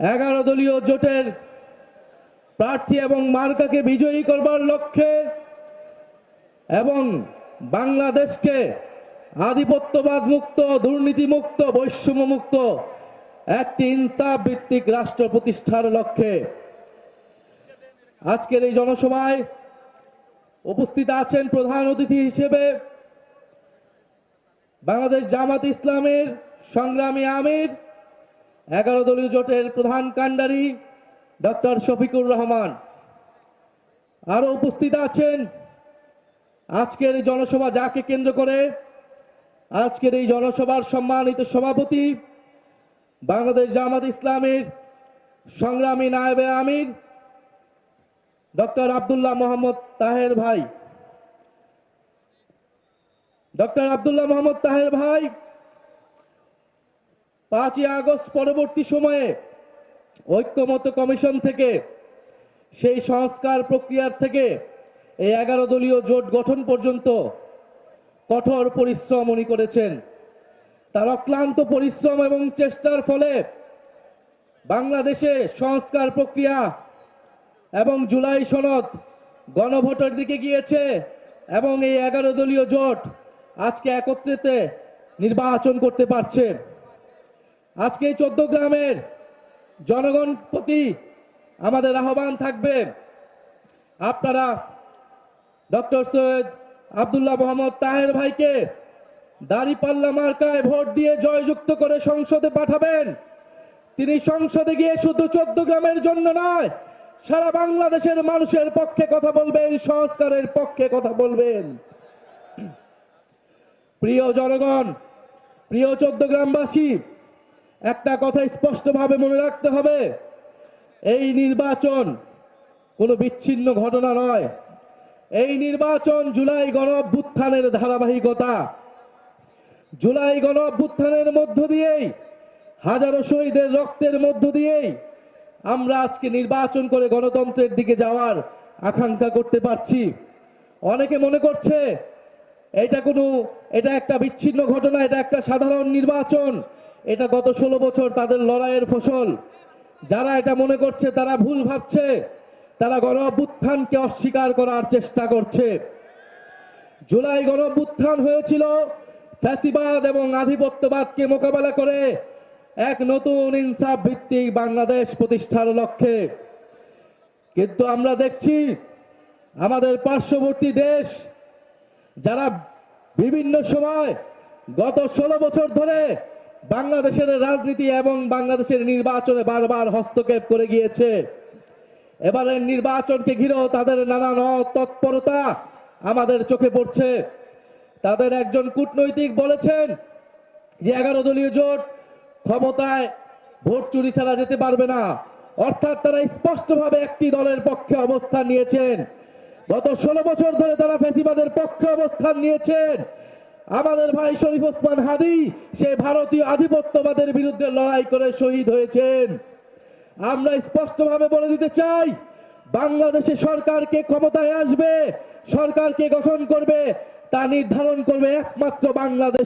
এগারো দলীয় জোটের প্রার্থী এবং মার্কাকে বিজয়ী করবার লক্ষ্যে এবং বাংলাদেশকে আধিপত্যবাদ মুক্ত দুর্নীতি মুক্ত বৈষম্য মুক্ত একটি ইনসাফ ভিত্তিক রাষ্ট্র প্রতিষ্ঠার লক্ষ্যে আজকের এই জনসভায় উপস্থিত আছেন প্রধান অতিথি হিসেবে বাংলাদেশ জামাত ইসলামের সংগ্রামী আমির এগারো দলীয় জোটের প্রধান কাণ্ডারি ডক্টর শফিকুর রহমান। আরও উপস্থিত আছেন আজকের এই জনসভা যাকে কেন্দ্র করে আজকের এই জনসভার সম্মানিত সভাপতি বাংলাদেশ জামাত ইসলামের সংগ্রামী নায়েবে আমির, ডক্টর আবদুল্লাহ মোহাম্মদ তাহের ভাই। ডক্টর আব্দুল্লাহ মোহাম্মদ তাহের ভাই পাঁচই আগস্ট পরবর্তী সময়ে ঐক্যমত কমিশন থেকে সেই সংস্কার প্রক্রিয়ার থেকে এই এগারো দলীয় জোট গঠন পর্যন্ত কঠোর পরিশ্রম উনি করেছেন। তার অক্লান্ত পরিশ্রম এবং চেষ্টার ফলে বাংলাদেশে সংস্কার প্রক্রিয়া এবং জুলাই সনদ গণভোটের দিকে গিয়েছে এবং এই এগারো দলীয় জোট আজকে একত্রিতে নির্বাচন করতে পারছে। আজকে এই চোদ্দ গ্রামের জনগণ প্রতি আমাদের আহ্বান থাকবে। আপনারা ডক্টর সৈয়দ আব্দুল্লাহ মোহাম্মদ তাহের ভাইকে দাড়িপাল্লা মার্কায় ভোট দিয়ে জয়যুক্ত করে সংসদে পাঠাবেন। তিনি সংসদে গিয়ে শুধু চোদ্দ গ্রামের জন্য নয়, সারা বাংলাদেশের মানুষের পক্ষে কথা বলবেন, সংস্কারের পক্ষে কথা বলবেন। প্রিয় জনগণ, প্রিয় চোদ্দ গ্রামবাসী একটা কথা স্পষ্টভাবে মনে রাখতে হবে। এই নির্বাচন কোনো বিচ্ছিন্ন ঘটনা নয়। এই নির্বাচন জুলাই গণ অভ্যুত্থানের ধারাবাহিকতা। জুলাই গণ অভ্যুত্থানের মধ্য দিয়েই, হাজারো শহীদের রক্তের মধ্য দিয়েই আমরা আজকে নির্বাচন করে গণতন্ত্রের দিকে যাওয়ার আকাঙ্ক্ষা করতে পারছি। অনেকে মনে করছে এটা কোনো, এটা একটা বিচ্ছিন্ন ঘটনা, এটা একটা সাধারণ নির্বাচন। এটা গত ষোলো বছর তাদের লড়াইয়ের ফসল। যারা এটা মনে করছে, তারা ভুল ভাবছে। তারা গণ অভ্যুত্থানকে অস্বীকার করার চেষ্টা করছে। জুলাই গণ অভ্যুত্থান হয়েছিল ফ্যাসিবাদ এবং আধিপত্যবাদকে মোকাবেলা করে এক নতুন ইনসাফ ভিত্তিক বাংলাদেশ প্রতিষ্ঠার লক্ষ্যে। কিন্তু আমরা দেখছি, আমাদের পার্শ্ববর্তী দেশ, যারা বিভিন্ন সময় গত ষোলো বছর ধরে বাংলাদেশের রাজনীতি এবং বাংলাদেশের নির্বাচনে বারবার হস্তক্ষেপ করে গিয়েছে। এবারের নির্বাচনকে ঘিরেও তাদের নানান তৎপরতা আমাদের চোখে পড়ছে। তাদের একজন কূটনৈতিক বলেছেন যে এগারো দলীয় জোট ক্ষমতায় ভোট চুরি ছাড়া যেতে পারবে না। অর্থাৎ তারা স্পষ্টভাবে একটি দলের পক্ষে অবস্থান নিয়েছেন। গত ষোলো বছর ধরে তারা ফেসিবাদের পক্ষে অবস্থান নিয়েছেন। আমাদের ভাই শরীফ ওসমান হাদি, সে ভারতীয় আধিপত্যবাদের বিরুদ্ধে লড়াই করে শহীদ হয়েছেন। আমরা স্পষ্টভাবে বলে দিতে চাই, বাংলাদেশে সরকারকে ক্ষমতায় আসবে, সরকারকে গঠন করবে, তা নির্ধারণ করবে একমাত্র বাংলাদেশ।